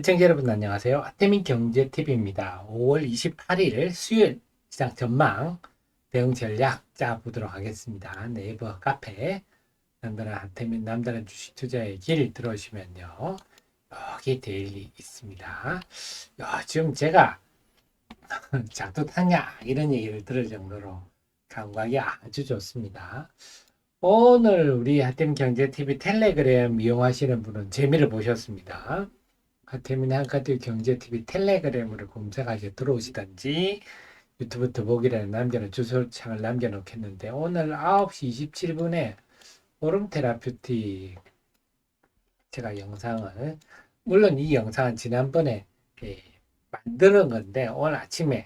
시청자 여러분 안녕하세요. 아태민 경제TV입니다. 5월 28일 수요일 시장 전망 대응 전략 짜보도록 하겠습니다. 네이버 카페 남다른 아태민 남다른 주식 투자의 길 들어오시면요. 여기 데일리 있습니다. 야, 지금 제가 작두탕냐 이런 얘기를 들을 정도로 감각이 아주 좋습니다. 오늘 우리 하태민 경제TV 텔레그램 이용하시는 분은 재미를 보셨습니다. 하태민 한카드 경제TV 텔레그램으로 검색하셔 들어오시던지 유튜브 더보기라는 남겨놓은 주소창을 남겨놓겠는데 오늘 9시 27분에 오름 테라퓨틱 제가 영상을 물론 이 영상은 지난번에 예, 만드는 건데 오늘 아침에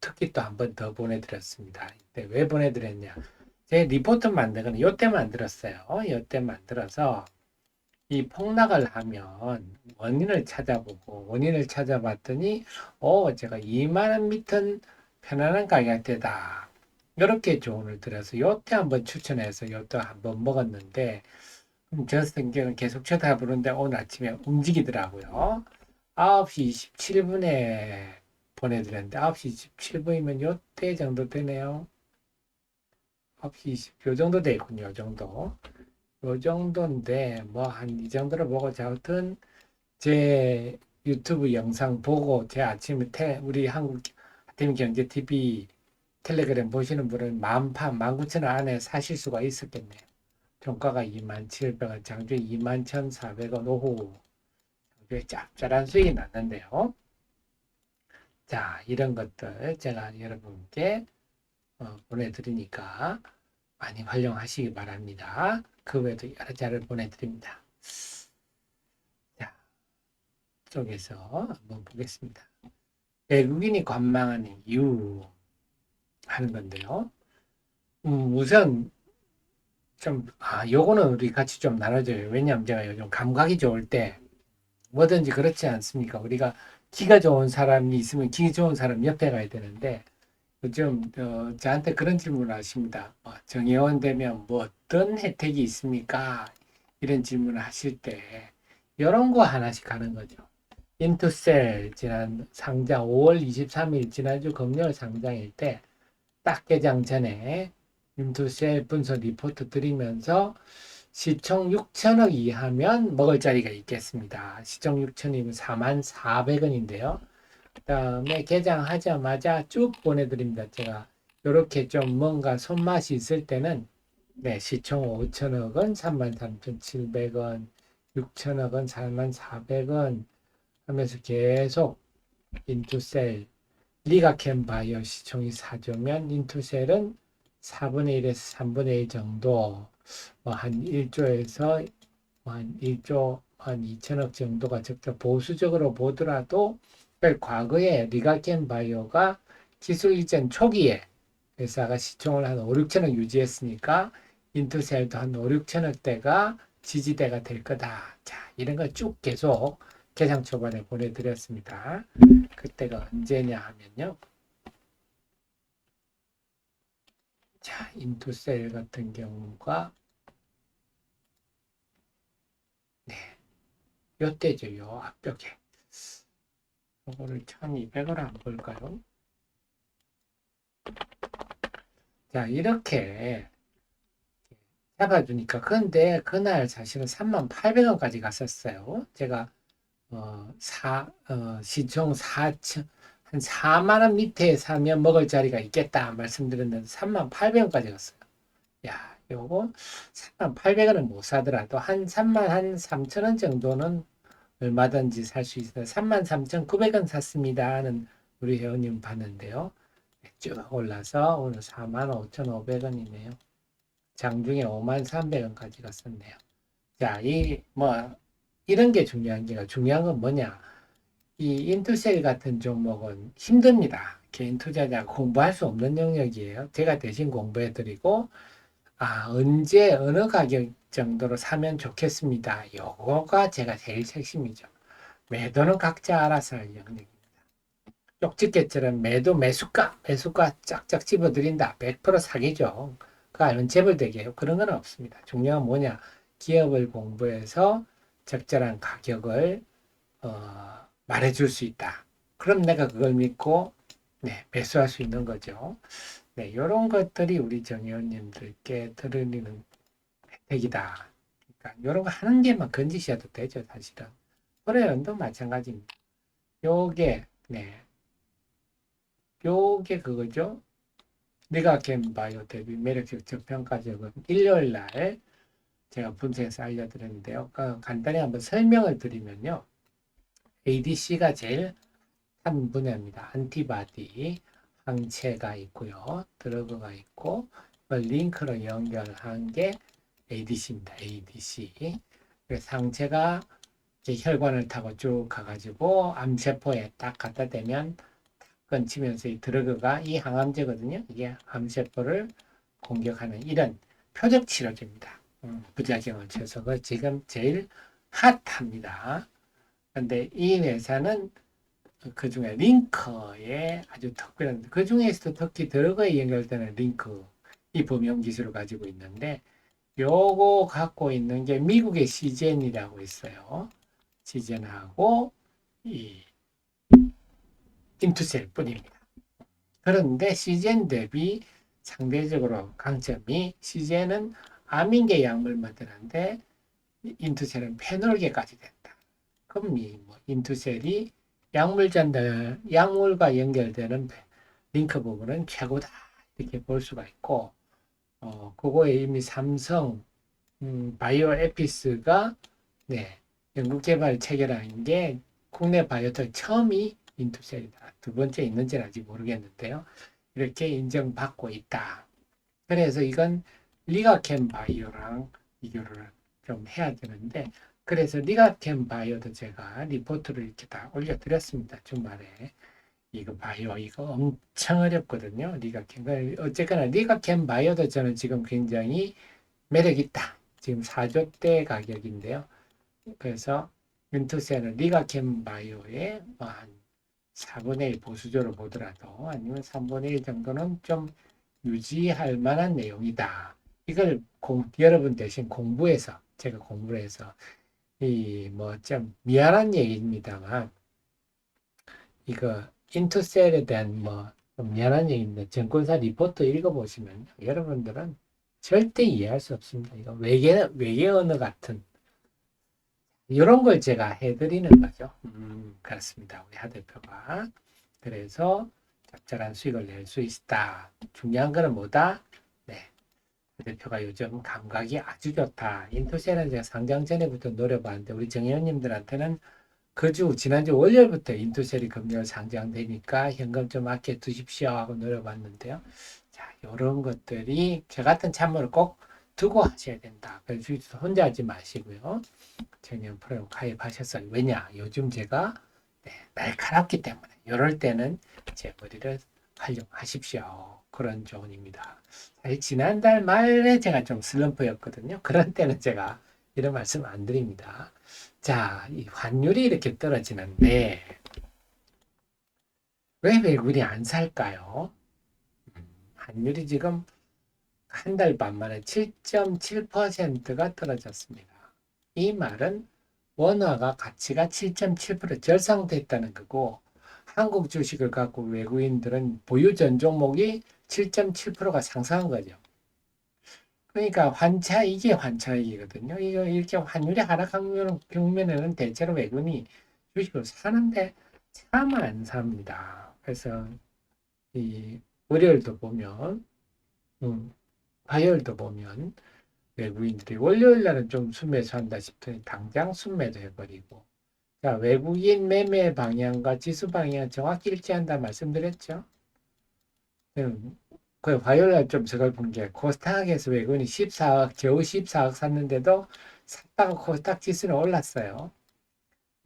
특히 또 한 번 더 보내드렸습니다. 이때 왜 보내드렸냐? 제 리포트 만든 거는 요때 만들었어요. 요때 만들어서 이 폭락을 하면 원인을 찾아보고 원인을 찾아봤더니 어 제가 2만원 밑은 편안한 가격대다. 이렇게 조언을 드려서 요때 한번 추천해서 요때 한번 먹었는데 저 성경은 계속 쳐다보는데 오늘 아침에 움직이더라고요. 9시 27분에 보내드렸는데 9시 27분이면 요때 정도 되네요. 9시 20, 요 정도 되군요 요 정도 요 정도인데 뭐 한 이 정도로 보고 자 하여튼 제 유튜브 영상 보고 제 아침에 테, 우리 한국 아태민 경제 TV 텔레그램 보시는 분은 만판 19,000원 안에 사실 수가 있었겠네요. 종가가 27,000원, 장주에 21,400원 오후 장주에 짭짤한 수익이 났는데요. 자, 이런 것들 제가 여러분께 어, 보내드리니까 많이 활용하시기 바랍니다. 그 외에도 여러 자를 보내드립니다. 자, 쪽에서 한번 보겠습니다. 외국인이 관망하는 이유 하는 건데요. 음, 우선 좀, 아, 요거는 우리 같이 좀 나눠줘요. 왜냐하면 제가 요즘 감각이 좋을 때 뭐든지 그렇지 않습니까? 우리가 기가 좋은 사람이 있으면 기 좋은 사람 옆에 가야 되는데 요즘 어, 저한테 그런 질문을 하십니다. 어, 정회원 되면 뭐 어떤 혜택이 있습니까? 이런 질문을 하실 때 이런 거 하나씩 하는 거죠. 인투셀 지난 상장 5월 23일 지난주 금요일 상장일 때 딱 개장 전에 인투셀 분석 리포트 드리면서 시총 6천억 이하면 먹을 자리가 있겠습니다. 시총 6천이면 4만 400원인데요. 그 다음에 개장하자마자 쭉 보내드립니다. 제가 이렇게 좀 뭔가 손맛이 있을 때는 네, 시총 5천억 원, 33,700원, 6천억 원, 44,400원 하면서 계속 인투셀, 리가캠 바이오 시총이 4조면 인투셀은 4분의 1에서 3분의 1 정도, 뭐 한 1조에서 한 1조 한 2천억 정도가 적자 보수적으로 보더라도 과거에 리가켄 바이오가 기술 이전 초기에 회사가 시총을 한 5, 6천억 유지했으니까 인투셀도 한 5, 6천억 대가 지지대가 될 거다. 자, 이런 걸 쭉 계속 개장 초반에 보내드렸습니다. 그때가 언제냐 하면요. 자, 인투셀 같은 경우가 네, 요때죠. 요 앞벽에. 요거를 1200을 안 볼까요? 자, 이렇게 잡아주니까. 근데 그날 사실은 3800원까지 갔었어요. 제가, 어, 사, 어, 시총 4천, 한 4만원 밑에 사면 먹을 자리가 있겠다 말씀드렸는데 3800원까지 갔어요. 야, 요거 3800원은 못 사더라도 한 3만 한 3천원 정도는 얼마든지 살 수 있어요. 33,900원 샀습니다. 하는 우리 회원님 봤는데요. 쭉 올라서 오늘 45,500원이네요. 장중에 53,300원까지 갔었네요. 자, 이, 뭐, 이런 게 중요한 게, 중요한 건 뭐냐. 이 인투셀 같은 종목은 힘듭니다. 개인 투자자 공부할 수 없는 영역이에요. 제가 대신 공부해 드리고, 아, 언제, 어느 가격 정도로 사면 좋겠습니다. 요거가 제가 제일 핵심이죠. 매도는 각자 알아서 할 영역입니다. 쪽집게처럼 매도 매수가, 매수가 쫙쫙 집어드린다. 100% 사기죠. 그 알면 재벌되게요. 그런 건 없습니다. 중요한 뭐냐. 기업을 공부해서 적절한 가격을 어, 말해줄 수 있다. 그럼 내가 그걸 믿고 네, 매수할 수 있는 거죠. 네, 이런 것들이 우리 정의원님들께 드리는 혜택이다. 그러니까 이런 거 하는 게만 건지셔도 되죠, 사실은. 거래연도 마찬가지입니다. 요게 네, 요게 그거죠. 니가겜 바이오 대비 매력적 저평가적은 일요일 날 제가 분석해서 알려드렸는데요. 그 간단히 한번 설명을 드리면요. ADC가 제일 한 분야입니다. 안티바디 항체가 있고요. 드러그가 있고 그 링크로 연결한 게 ADC입니다. ADC. 그래서 이제 혈관을 타고 쭉 가가지고 암세포에 딱 갖다 대면 끊치면서 이 드러그가 이 항암제거든요. 이게 암세포를 공격하는 이런 표적 치료제입니다. 음, 부작용을 그 지금 제일 핫합니다. 근데 이 회사는 그 중에 링커에 아주 특별한 그 중에서도 특히 드러그에 연결되는 링크 이 범용 기술을 가지고 있는데 요거 갖고 있는 게 미국의 시젠이라고 있어요. 시젠하고 이 인투셀 뿐입니다. 그런데 시젠 대비 상대적으로 강점이 시젠은 아민계 약물 만드는데 인투셀은 페놀계까지 된다. 그럼 이뭐 인투셀이 약물 전달, 약물과 연결되는 링크 부분은 최고다. 이렇게 볼 수가 있고, 어, 그거에 이미 삼성, 음, 바이오 에피스가, 네, 연구 개발 체계라는 게 국내 바이오텍 처음이 인투셀이다. 두 번째 있는지는 아직 모르겠는데요. 이렇게 인정받고 있다. 그래서 이건 리가캠 바이오랑 비교를 좀 해야 되는데, 그래서 리가캠 바이오도 제가 리포트를 이렇게 다 올려드렸습니다. 주말에. 이거 바이오, 이거 엄청 어렵거든요. 리가캠. 어쨌거나 리가캠 바이오도 저는 지금 굉장히 매력있다. 지금 4조대 가격인데요. 그래서 윤투세는 리가캠 바이오의 뭐한 4분의 1 보수적으로 보더라도 아니면 3분의 1 정도는 좀 유지할 만한 내용이다. 이걸 공, 여러분 대신 공부해서 제가 공부를 해서 이 뭐 좀 미안한 얘기입니다만 이거 인투셀에 대한 뭐좀 미안한 얘기인데 증권사 리포트 읽어보시면 여러분들은 절대 이해할 수 없습니다. 이거 외계 외계 언어 같은 이런 걸 제가 해드리는 거죠. 음, 그렇습니다. 우리 하 대표가 그래서 적절한 수익을 낼 수 있다. 중요한 거는 뭐다? 대표가 요즘 감각이 아주 좋다. 인터셀은 제가 상장 전에부터 노려봤는데 우리 정 의원님들한테는 그 주 지난주 월요일부터 인투셀이 금요일 상장되니까 현금 좀 아껴 두십시오 하고 노려봤는데요. 자, 이런 것들이 저 같은 참모를 꼭 두고 하셔야 된다. 그래서 혼자 하지 마시고요. 정년 프로그램 가입하셨어요. 왜냐? 요즘 제가 네, 날카롭기 때문에 이럴 때는 제 머리를 활용하십시오. 그런 조언입니다. 사실 지난달 말에 제가 좀 슬럼프였거든요. 그런 때는 제가 이런 말씀 안 드립니다. 자, 이 환율이 이렇게 떨어지는데 왜 외국인이 안 살까요? 음, 환율이 지금 한 달 반 만에 7.7%가 떨어졌습니다. 이 말은 원화가 가치가 7.7% 절상됐다는 거고 한국 주식을 갖고 외국인들은 보유 전 종목이 7.7%가 상승한 거죠. 그러니까 환차 이게 환차익이거든요. 이거 이렇게 환율이 하락한 경우에는 대체로 외국인이 주식을 사는데 참 안 삽니다. 그래서 이 월요일도 보면 음, 화요일도 보면 외국인들이 월요일 날은 좀 순매수 한다 싶더니 당장 순매도 해버리고 자 외국인 매매 방향과 지수 방향 정확히 일치한다 말씀드렸죠. 음, 그 화요일 날 좀 저걸 본게 코스닥에서 외국인이 14억 겨우 14억 샀는데도 샀다가 코스닥 지수는 올랐어요.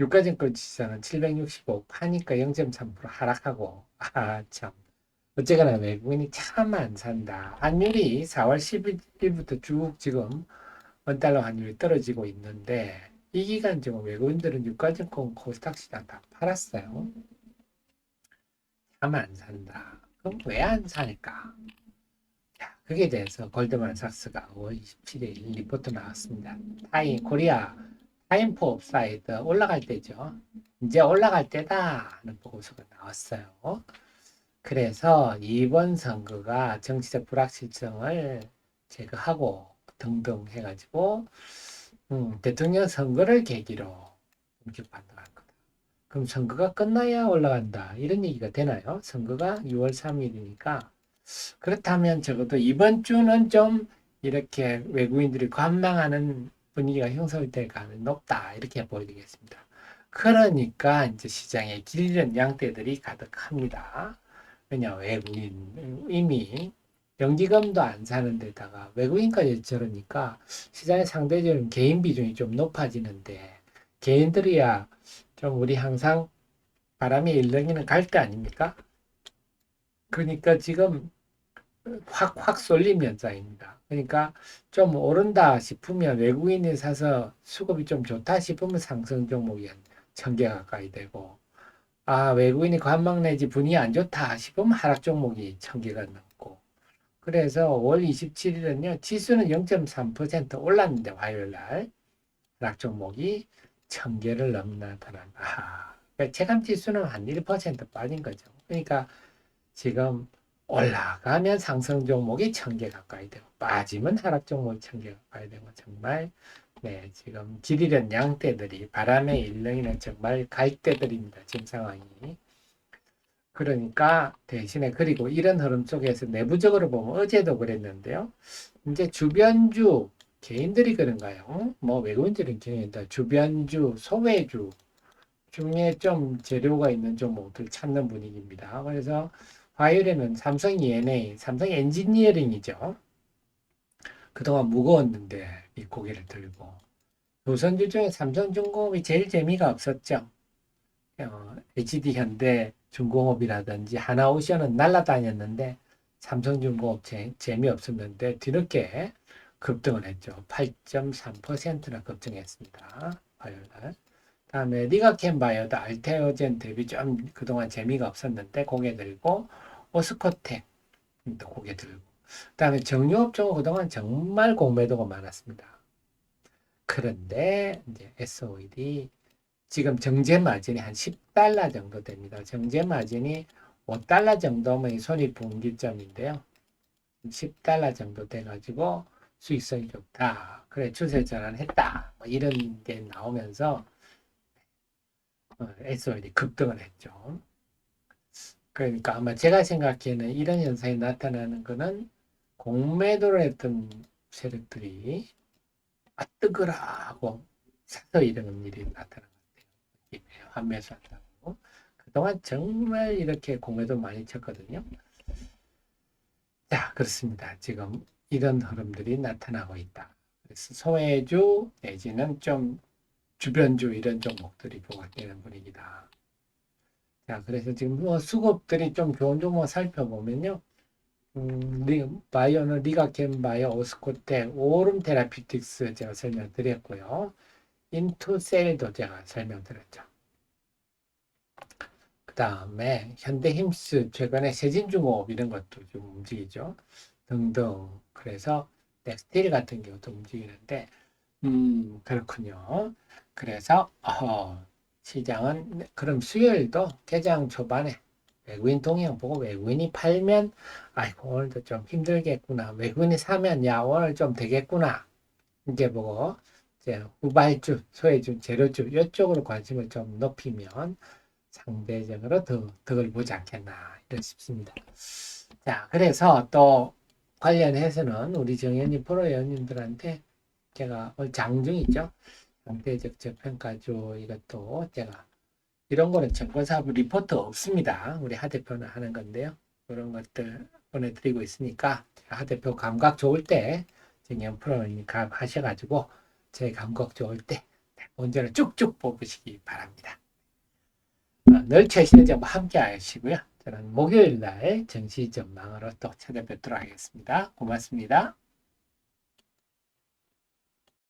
유가증권 지수는 765 파니까 0.3% 하락하고 아 참 어쨌거나 외국인이 참 안 산다. 환율이 4월 11일부터 쭉 지금 원달러 환율이 떨어지고 있는데 이 기간 지금 외국인들은 유가증권 코스닥 시장 다 팔았어요. 참안 산다. 그럼 왜 안 사니까? 자, 그게 대해서 골드만 삭스가 5월 27일 리포트 나왔습니다. 타이 코리아 타임포 업사이드 올라갈 때죠. 이제 올라갈 때다 하는 보고서가 나왔어요. 그래서 이번 선거가 정치적 불확실성을 제거하고 등등 해가지고 음, 대통령 선거를 계기로 본격 반등할 거다. 그럼 선거가 끝나야 올라간다. 이런 얘기가 되나요? 선거가 6월 3일이니까 그렇다면 적어도 이번 주는 좀 이렇게 외국인들이 관망하는 분위기가 형성될 가능성이 높다. 이렇게 보여지겠습니다. 그러니까 이제 시장에 길는 양떼들이 가득합니다. 왜냐 외국인 이미 연기금도 안 사는 데다가 외국인까지 저러니까 시장에 상대적으로 개인 비중이 좀 높아지는데 개인들이야 좀 우리 항상 바람이 일렁이는 갈대 아닙니까? 그러니까 지금 확확 쏠림 현상입니다. 그러니까 좀 오른다 싶으면 외국인이 사서 수급이 좀 좋다 싶으면 상승 종목이 한천개 가까이 되고 아 외국인이 관망 내지 분위기 안 좋다 싶으면 하락 종목이 천 개가 넘고 그래서 월 27일은요 지수는 0.3% 올랐는데 화요일 날 하락 종목이 천 개를 넘나 나타난다. 아, 체감 지수는 한 1% 빠진 거죠. 그러니까 지금 올라가면 상승 종목이 천개 가까이 되고 빠지면 하락 종목이 천개 가까이 되고 정말 네 지금 길이는 양떼들이 바람에 일렁이는 정말 갈대들입니다. 지금 상황이. 그러니까 대신에 그리고 이런 흐름 속에서 내부적으로 보면 어제도 그랬는데요. 이제 주변주 개인들이 그런가요? 뭐 외국인들은 개인다 주변주 소외주 중에 좀 재료가 있는 종목들 찾는 분위기입니다. 그래서 화요일에는 삼성 ENA, 삼성 엔지니어링이죠. 그동안 무거웠는데 이 고개를 들고 조선주 중에 삼성중공업이 제일 재미가 없었죠. 어, HD 현대 중공업이라든지 하나오션은 날라다녔는데 삼성중공업 재, 재미없었는데 뒤늦게 급등을 했죠. 8.3%나 급등했습니다. 화요일 날. 다음에 리가캔바이오도 알테오젠 대비 좀 그동안 재미가 없었는데 고개 들고 오스코텍 또 고개 들고 그다음에 정유업종은 그동안 정말 공매도가 많았습니다. 그런데 이제 SOED 지금 정제 마진이 한 10달러 정도 됩니다. 정제 마진이 5달러 정도면 손익분기점인데요. 10달러 정도 돼가지고 수익성이 좋다. 그래 추세 전환했다. 뭐 이런 게 나오면서 어, SOL이 급등을 했죠. 그러니까 아마 제가 생각하기에는 이런 현상이 나타나는 것은 공매도를 했던 세력들이 아 뜨거라 하고 사서 이러는 일이 나타난 것 같아요. 환매수한다고. 그동안 정말 이렇게 공매도 많이 쳤거든요. 자, 그렇습니다. 지금 이런 흐름들이 나타나고 있다. 그래서 소외주 내지는 좀 주변주 이런 종목들이 부각되는 분위기다. 자, 그래서 지금 뭐 수급들이 좀 좋은 종목 살펴보면요. 음, 리, 바이오는 리가켄 바이오, 오스코텍, 오름 테라피틱스 제가 설명드렸고요. 인투셀도 제가 설명드렸죠. 그 다음에 현대힘스 최근에 세진중공업 이런 것도 좀 움직이죠. 등등. 그래서 넥스틸 같은 경우도 움직이는데 음 그렇군요. 그래서 어, 시장은 그럼 수요일도 개장 초반에 외국인 동향 보고 외국인이 팔면 아이고 오늘도 좀 힘들겠구나. 외국인이 사면 야 오늘 좀 되겠구나. 이게 보고 이제 후발주, 소외주, 재료주 이쪽으로 관심을 좀 높이면 상대적으로 더 덕을 보지 않겠나 이런 싶습니다. 자 그래서 또 관련해서는 우리 정현님 프로연님들한테 제가 오늘 장중이죠. 상대적 저평가주 이것도 제가 이런 거는 증권사업 리포트 없습니다. 우리 하 대표는 하는 건데요. 그런 것들 보내드리고 있으니까 하 대표 감각 좋을 때 정현 프로님 하셔가지고 제 감각 좋을 때 문제를 쭉쭉 뽑으시기 바랍니다. 어, 늘 최신의 정보 함께 하시고요. 저는 목요일 날 정시 전망으로 또 찾아뵙도록 하겠습니다. 고맙습니다.